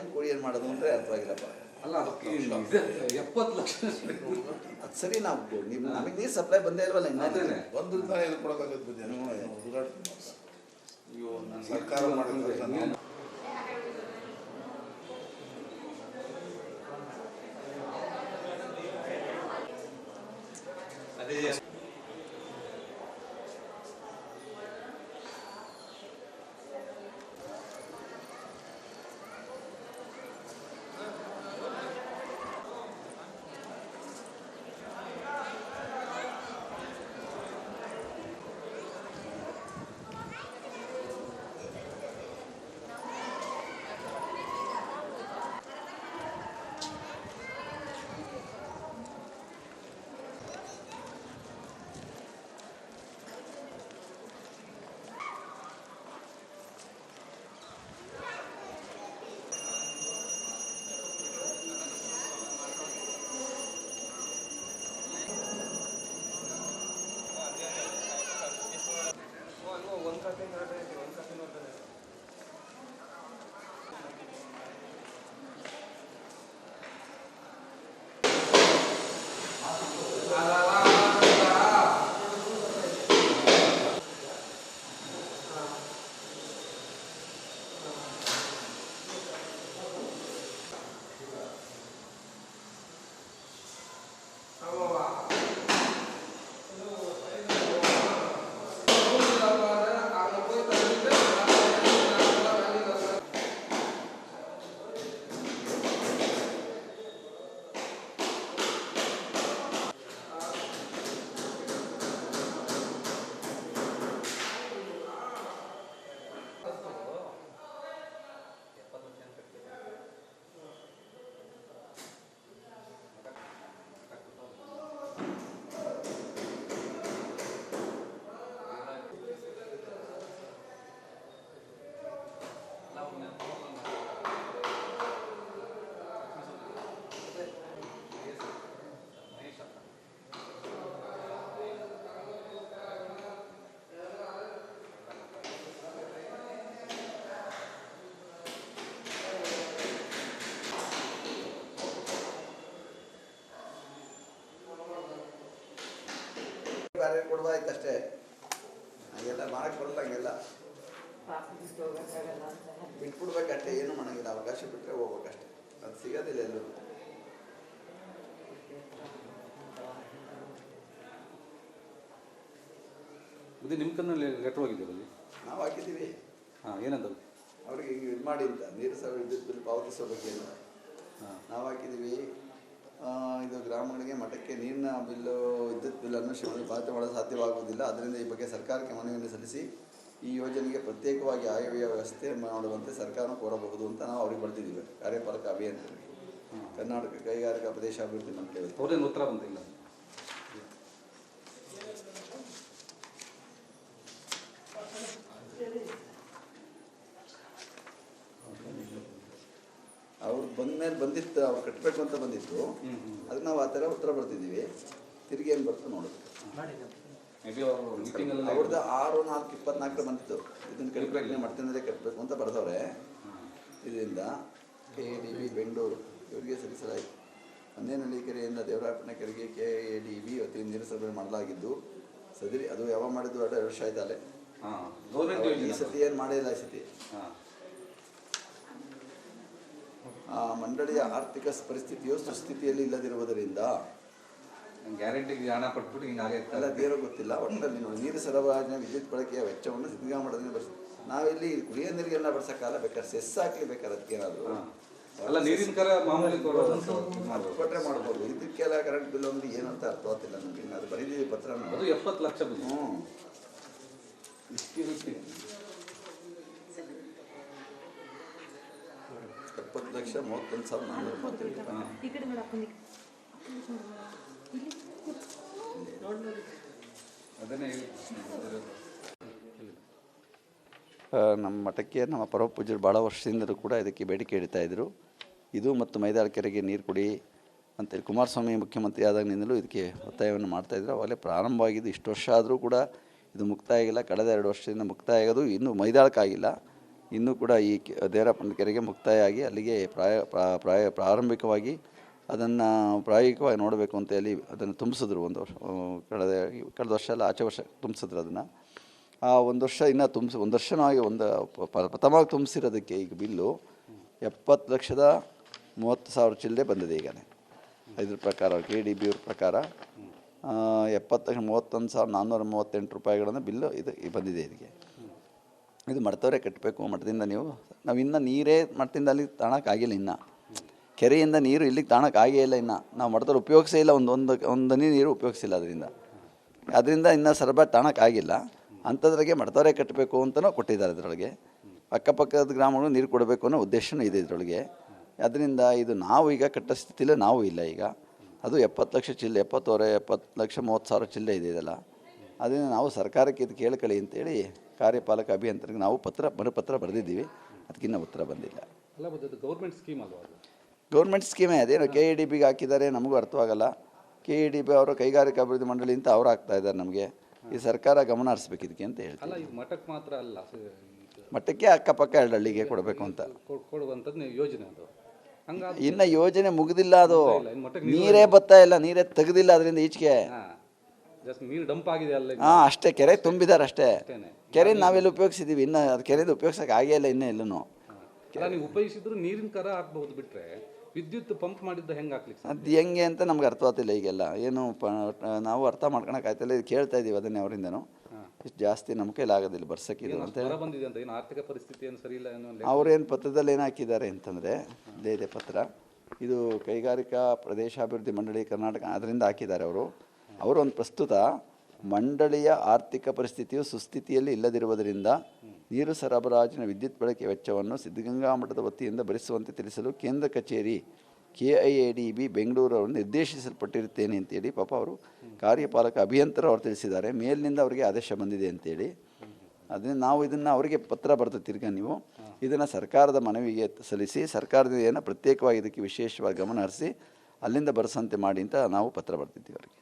ಕೂಡಿ ಏನು ಮಾಡೋದು ಅಂದರೆ ಅರ್ಥವಾಗಿಲ್ಲಪ್ಪ. ಅಲ್ಲ ಎಪ್ಪತ್ತು ಲಕ್ಷ. ಅದು ಸರಿ ನಾವು ನೀವು ನಮಗೆ ನೀರು ಸಪ್ಲೈ ಬಂದೇ ಇಲ್ವಲ್ಲ ಇನ್ನ. ಅದೇನೆ. ಒಂದು ತಾನೇ ಇದು ಕೊಡೋಕ್ಕಾಗತ್ತೆ ಸರ್ಕಾರ ಮಾಡಿದ್ರೆ Gracias. ಬೇರೆ ಕೊಡುವ ಆಯ್ತಷ್ಟೇ ಹಾಗೆಲ್ಲ ಮಾಡಕ್ಕೆ ಬರಲ್ಲ ಹಂಗೆಲ್ಲ. ಬಿಟ್ಬಿಡ್ಬೇಕಷ್ಟೇ ಏನು ಮಾಡಂಗಿಲ್ಲ ಅವಕಾಶ ಬಿಟ್ಟರೆ ಹೋಗ್ಬೇಕಷ್ಟೇ. ಅದು ಸಿಗೋದಿಲ್ಲ ಎಲ್ಲರೂ ಇದು ನಿಮ್ಮ ಕನ್ನಲ್ಲಿ ಲೆಟ್ರ್ ಹೋಗಿದ್ದೀರಲ್ಲಿ ನಾವು ಹಾಕಿದ್ದೀವಿ. ಹಾಂ ಏನಂತ ಅವ್ರಿಗೆ ಹಿಂಗೆ ಇದು ಮಾಡಿ ಅಂತ ನೀರು ಸಹ ವಿದ್ಯುತ್ ಬಿಲ್ ಪಾವತಿಸೋ ಬಗ್ಗೆ ಅಂತ. ಹಾಂ. ನಾವು ಹಾಕಿದ್ದೀವಿ. ಇದು ಗ್ರಾಮಗಳಿಗೆ ಮಠಕ್ಕೆ ನೀರಿನ ಬಿಲ್ಲು, ವಿದ್ಯುತ್ ಬಿಲ್ಲನ್ನು ಶಿವನಲ್ಲಿ ಪಾವತಿ ಮಾಡಲು ಸಾಧ್ಯವಾಗುವುದಿಲ್ಲ. ಅದರಿಂದ ಈ ಬಗ್ಗೆ ಸರ್ಕಾರಕ್ಕೆ ಮನವಿಯನ್ನು ಸಲ್ಲಿಸಿ ಈ ಯೋಜನೆಗೆ ಪ್ರತ್ಯೇಕವಾಗಿ ಆಯವ್ಯ ವ್ಯವಸ್ಥೆ ಮಾಡುವಂತೆ ಸರ್ಕಾರ ಕೋರಬಹುದು ಅಂತ ನಾವು ಅವ್ರಿಗೆ ಬರ್ತಿದ್ದೀವಿ ಕಾರ್ಯಪಾಲಕ ಅಭಿಯಂತರಿಗೆ. ಕರ್ನಾಟಕ ಕೈಗಾರಿಕಾ ಪ್ರದೇಶ ಅಭಿವೃದ್ಧಿ ಮಂಡಳಿ. ಉತ್ತರ ಬಂದಿಲ್ಲ? ಅವ್ರು ಬಂದ್ಮೇಲೆ ಬಂದಿತ್ತು ಅವ್ರು ಕಟ್ಟಬೇಕು ಅಂತ ಬಂದಿತ್ತು. ಅದಕ್ಕೆ ನಾವು ಆ ಥರ ಉತ್ತರ ಬರ್ತಿದ್ದೀವಿ. ತಿರುಗಿ ಏನು ಬರ್ತು ನೋಡೋದು. ಅವ್ರದ್ದು ಆರು ನಾಲ್ಕು ಇಪ್ಪತ್ನಾಲ್ಕರ ಬಂದಿತ್ತು. ಇದನ್ನು ಕಟ್ಟಬೇಕು ಮಟ್ಟದಿಂದಲೇ ಕಟ್ಟಬೇಕು ಅಂತ ಬರ್ದವ್ರೆ. ಇದರಿಂದ K A D B Bengaluru ಇವರಿಗೆ ಸಲ್ಲಿಸಲಾಯಿತು. ಒಂದೇನಹಳ್ಳಿ ಕೆರೆಯಿಂದ ದೇವರಾಪಟ್ಟಣ ಕೆರೆಗೆ ಕೆ ಎ ಡಿ ಬಿ ವತಿಯಿಂದ ನೀರು ಸರಬರಾಜು ಮಾಡಲಾಗಿದ್ದು ಸದರಿ ಅದು ಯಾವಾಗ ಮಾಡಿದ್ದು? ಎರಡು ವರ್ಷ ಆಯ್ತಲ್ಲೇ ಗೌರ್ಮೆಂಟ್ ಈ ಸತಿ ಏನು ಮಾಡಿಲ್ಲ ಈ ಸತಿ. ಹಾಂ. ಆ ಮಂಡಳಿಯ ಆರ್ಥಿಕ ಪರಿಸ್ಥಿತಿಯು ಸುಸ್ಥಿತಿಯಲ್ಲಿ ಇಲ್ಲದಿರುವುದರಿಂದ ಗ್ಯಾರಂಟಿಗೆ ಹಣ ಕೊಟ್ಬಿಟ್ಟು ಹಿಂಗೆ ಎಲ್ಲ ಆಗೈತೆ ಬೇರೆ ಗೊತ್ತಿಲ್ಲ. ಒಟ್ಟಿನಲ್ಲಿ ನೋಡಿ ನೀರು ಸರಬರಾಜಿನ ವಿದ್ಯುತ್ ಬಳಕೆಯ ವೆಚ್ಚವನ್ನು ಸಿದ್ಧಗಂಗಾ ಮಠದಿಂದ ಬರ್ಸ ನಾವಿಲ್ಲಿ ಕುಡಿಯ ನೀರಿಗೆಲ್ಲ ಬಡ್ಸೋಕ್ಕಾಗಲ್ಲ. ಬೇಕಾದ್ರೆ ಸೆಸ್ ಹಾಕ್ಲಿ ಬೇಕಾದ್ರೆ ಅದಕ್ಕೇನಾದ್ರು ಅಲ್ಲ ನೀರಿನ ಕರ ಮಾಮೂಲಿ ಕೊಡೋದು. ಕೊಟ್ಟರೆ ಮಾಡ್ಬೋದು. ಇದಕ್ಕೆಲ್ಲ ಕರೆಂಟ್ ಬಿಲ್ ಅಂದ್ರೆ ಏನಂತ ಅರ್ಥ ಆಗ್ತಿಲ್ಲ ನಮಗೆ. ಅದು ಬರೀದಿ ಪತ್ರ ಅದು ಎಪ್ಪತ್ತು ಲಕ್ಷ ಬಿಲ್. ಹ್ಞೂ ಲಕ್ಷ ಮೂವತ್ತೊಂದು ನಾನ್ನೂರ ಅದನ್ನೇ ಆ, ನಮ್ಮ ಮಠಕ್ಕೆ ನಮ್ಮ ಪರಮಪೂಜರು ಭಾಳ ವರ್ಷದಿಂದಲೂ ಕೂಡ ಇದಕ್ಕೆ ಬೇಡಿಕೆ ಇಡ್ತಾ ಇದ್ರು. ಇದು ಮತ್ತು ಮೈದಾಳ ಕೆರೆಗೆ ನೀರು ಕುಡಿ ಅಂತೇಳಿ ಕುಮಾರಸ್ವಾಮಿ ಮುಖ್ಯಮಂತ್ರಿ ಆದಾಗಿನಿಂದಲೂ ಇದಕ್ಕೆ ಒತ್ತಾಯವನ್ನು ಮಾಡ್ತಾಯಿದ್ರು ಅವಾಗಲೇ ಪ್ರಾರಂಭವಾಗಿದ್ದು ಇಷ್ಟು ವರ್ಷ ಆದರೂ ಕೂಡ ಇದು ಮುಕ್ತಾಯ ಆಗಿಲ್ಲ. ಕಳೆದ ಎರಡು ವರ್ಷದಿಂದ ಮುಕ್ತಾಯ ಆಗೋದು ಇನ್ನೂ ಮೈದಾಳಕ್ಕಾಗಿಲ್ಲ. ಇನ್ನೂ ಕೂಡ ಈ ದೇವರಪ್ಪನ ಕೆರೆಗೆ ಮುಕ್ತಾಯ ಆಗಿ ಅಲ್ಲಿಗೆ ಪ್ರಾಯ, ಪ್ರಾ- ಪ್ರಾಯ, ಪ್ರಾರಂಭಿಕವಾಗಿ ಅದನ್ನು ಪ್ರಾಯೋಗಿಕವಾಗಿ ನೋಡಬೇಕು ಅಂತ ಹೇಳಿ ಅದನ್ನು ತುಂಬಿಸಿದ್ರು ಒಂದು ವರ್ಷ ಕಳೆದ ಕಳೆದ ವರ್ಷ ಎಲ್ಲ ಆಚೆ ವರ್ಷ ತುಂಬಿಸಿದ್ರು ಅದನ್ನು. ಆ ಒಂದು ವರ್ಷ ಇನ್ನೂ ತುಂಬಿಸಿ, ಒಂದು ವರ್ಷನೂ ಆಗಿ ಒಂದು ಪ್ರಥಮವಾಗಿ ತುಂಬಿಸಿರೋದಕ್ಕೆ ಈಗ ಬಿಲ್ಲು ಎಪ್ಪತ್ತು ಲಕ್ಷದ ಮೂವತ್ತು ಸಾವಿರ ಚಿಲ್ಲರೆ ಬಂದಿದೆ ಈಗಲೇ ಇದ್ರ ಪ್ರಕಾರ ಕೆ ಡಿ ಬಿ ಅವ್ರ ಪ್ರಕಾರ ಎಪ್ಪತ್ತು ಮೂವತ್ತೊಂದು ಸಾವಿರದ ನಾನ್ನೂರ ಮೂವತ್ತೆಂಟು ರೂಪಾಯಿಗಳನ್ನು ಬಿಲ್ಲು ಇದು ಬಂದಿದೆ ಇದಕ್ಕೆ. ಇದು ಮಠದವರೇ ಕಟ್ಟಬೇಕು, ಮಠದಿಂದ ನೀವು. ನಾವು ಇನ್ನೂ ನೀರೇ ಮಠದಿಂದ ಅಲ್ಲಿ ತಾಣಕ್ಕಾಗಿಲ್ಲ ಇನ್ನು. ಕೆರೆಯಿಂದ ನೀರು ಇಲ್ಲಿಗೆ ತಾಣಕ್ಕಾಗೇ ಇಲ್ಲ ಇನ್ನು. ನಾವು ಮಡ್ತವ್ರು ಉಪಯೋಗಿಸೇ ಇಲ್ಲ, ಒಂದು ಒಂದು ಒಂದು ಹನಿ ನೀರು ಉಪಯೋಗಿಸಿಲ್ಲ ಅದರಿಂದ. ಅದರಿಂದ ಇನ್ನೂ ಸರಬರಾಜು ತಾಣಕ್ಕಾಗಿಲ್ಲ ಅಂಥದ್ರಾಗೆ ಮಠದವರೇ ಕಟ್ಟಬೇಕು ಅಂತಲೂ ಕೊಟ್ಟಿದ್ದಾರೆ ಅದರೊಳಗೆ. ಅಕ್ಕಪಕ್ಕದ ಗ್ರಾಮಗಳು ನೀರು ಕೊಡಬೇಕು ಅನ್ನೋ ಉದ್ದೇಶನೂ ಇದೆ ಇದರೊಳಗೆ. ಅದರಿಂದ ಇದು ನಾವು ಈಗ ಕಟ್ಟೋ ಸ್ಥಿತಿಲೇ ನಾವು ಇಲ್ಲ ಈಗ. ಅದು ಎಪ್ಪತ್ತು ಲಕ್ಷ ಚಿಲ್ಲೆ, ಎಪ್ಪತ್ತುವರೆ, ಎಪ್ಪತ್ತು ಲಕ್ಷ, ಮೂವತ್ತು ಸಾವಿರ ಚಿಲ್ಲೆ ಇದೆ ಇದೆಲ್ಲ. ಅದರಿಂದ ನಾವು ಸರ್ಕಾರಕ್ಕೆ ಇದು ಕೇಳ್ಕೊಳ್ಳಿ ಅಂತೇಳಿ ಕಾರ್ಯಪಾಲಕ ಅಭಿಯಂತರಿಗೆ ನಾವು ಪತ್ರ ಮರುಪತ್ರ ಬರೆದಿದ್ದೀವಿ. ಅದಕ್ಕಿನ್ನ ಉತ್ತರ ಬಂದಿಲ್ಲ. ಅಲ್ಲ ಅದು ಗೌರ್ಮೆಂಟ್ ಸ್ಕೀಮ್ ಅಲ್ವಾ ಗೌರ್ಮೆಂಟ್ ಸ್ಕೀಮೇ ಅದೇನೋ ಕೆ ಇ ಡಿ ಬಿಗೆ ಹಾಕಿದ್ದಾರೆ ನಮಗೂ ಅರ್ಥವಾಗಲ್ಲ. ಕೆ ಇ ಡಿ ಬಿ ಅವರು ಕೈಗಾರಿಕಾ ಅಭಿವೃದ್ಧಿ ಮಂಡಳಿ ಅಂತ ಅವ್ರು ಆಗ್ತಾ ಇದ್ದಾರೆ ನಮಗೆ. ಈ ಸರ್ಕಾರ ಗಮನ ಹರಿಸ್ಬೇಕು ಇದಕ್ಕೆ ಅಂತ ಹೇಳಿ ಮಠಕ್ಕೆ ಮಾತ್ರ ಅಲ್ಲ ಮಠಕ್ಕೆ ಅಕ್ಕಪಕ್ಕ ಎರಡು ಹಳ್ಳಿಗೆ ಕೊಡಬೇಕು ಅಂತ. ಕೊಡ್- ಕೊಡುವಂಥದ್ದು ಯೋಜನೆ ಅದು. ಇನ್ನು ಯೋಜನೆ ಮುಗಿದಿಲ್ಲ ಅದು. ನೀರೇ ಬತ್ತಾ ಇಲ್ಲ ನೀರೇ ತೆಗೆದಿಲ್ಲ ಅದರಿಂದ ಈಚೆಗೆ. ನೀರು ಡಂಪ್ ಆಗಿದೆ ಅಲ್ಲ. ಹಾಂ ಅಷ್ಟೇ ಕೆರೆ ತುಂಬಿದಾರೆ ಅಷ್ಟೇ ಕೆರೆ ನಾವೆಲ್ಲ ಉಪಯೋಗಿಸಿದ್ದೀವಿ ಇನ್ನ ಅದು ಕೆರೆದು ಉಪಯೋಗಿಸೋಕೆ ಆಗೇ ಇಲ್ಲ ಇನ್ನೂ ಎಲ್ಲೂ ನೀವು ಉಪಯೋಗಿಸಿದ್ರು ನೀರಿನ ಕರ ಹಾಕ್ಬಹುದು ಬಿಟ್ರೆ ವಿದ್ಯುತ್ ಪಂಪ್ ಮಾಡಿದ್ದ ಹೆಂಗೆ ಹಾಕ್ಲಿಕ್ಕೆ ಅದು ಹೆಂಗೆ ಅಂತ ನಮ್ಗೆ ಅರ್ಥವಾಗ್ತಿಲ್ಲ ಈಗೆಲ್ಲ. ಏನು ಪ ನಾವು ಅರ್ಥ ಮಾಡ್ಕೊಳಕ್ ಆಯ್ತಿಲ್ಲ ಇದು ಕೇಳ್ತಾ ಇದೀವಿ ಅದನ್ನೇ ಅವರಿಂದನು. ಇಷ್ಟು ಜಾಸ್ತಿ ನಮ್ಮ ಕೈಲಿ ಆಗೋದಿಲ್ಲ ಬರ್ಸಕ್ಕಿದ್ರು ಅಂತ ಬಂದಿದೆ ಅಂತ ಏನು ಆರ್ಥಿಕ ಪರಿಸ್ಥಿತಿ ಏನು ಸರಿ ಇಲ್ಲ ಅನ್ನೋ ಅವ್ರೇನು ಪತ್ರದಲ್ಲಿ ಏನು ಹಾಕಿದ್ದಾರೆ ಅಂತಂದರೆ ಇದೇ ಇದೆ ಪತ್ರ. ಇದು ಕೈಗಾರಿಕಾ ಪ್ರದೇಶಾಭಿವೃದ್ಧಿ ಮಂಡಳಿ ಕರ್ನಾಟಕ ಅದರಿಂದ ಹಾಕಿದ್ದಾರೆ ಅವರು. ಅವರು ಒಂದು ಪ್ರಸ್ತುತ ಮಂಡಳಿಯ ಆರ್ಥಿಕ ಪರಿಸ್ಥಿತಿಯು ಸುಸ್ಥಿತಿಯಲ್ಲಿ ಇಲ್ಲದಿರುವುದರಿಂದ ನೀರು ಸರಬರಾಜಿನ ವಿದ್ಯುತ್ ಬಳಕೆ ವೆಚ್ಚವನ್ನು ಸಿದ್ಧಗಂಗಾ ಮಠದ ವತಿಯಿಂದ ಭರಿಸುವಂತೆ ತಿಳಿಸಲು ಕೇಂದ್ರ ಕಚೇರಿ K I A D B ಬೆಂಗಳೂರವರು ನಿರ್ದೇಶಿಸಲ್ಪಟ್ಟಿರುತ್ತೇನೆ ಅಂತೇಳಿ ಪಾಪ ಅವರು ಕಾರ್ಯಪಾಲಕ ಅಭಿಯಂತರ ಅವರು ತಿಳಿಸಿದ್ದಾರೆ. ಮೇಲಿನಿಂದ ಅವರಿಗೆ ಆದೇಶ ಬಂದಿದೆ ಅಂತೇಳಿ. ಅದನ್ನು ನಾವು ಇದನ್ನು ಅವರಿಗೆ ಪತ್ರ ಬರೆದು ತಿರ್ಗ ನೀವು ಇದನ್ನು ಸರ್ಕಾರದ ಮನವಿಗೆ ಸಲ್ಲಿಸಿ ಸರ್ಕಾರದಿಂದ ಏನೋ ಪ್ರತ್ಯೇಕವಾಗಿ ಇದಕ್ಕೆ ವಿಶೇಷವಾಗಿ ಗಮನ ಹರಿಸಿ ಅಲ್ಲಿಂದ ಬರೆಸಂತೆ ಮಾಡಿ ಅಂತ ನಾವು ಪತ್ರ ಬರ್ತಿದ್ದೀವಿ ಅವರಿಗೆ.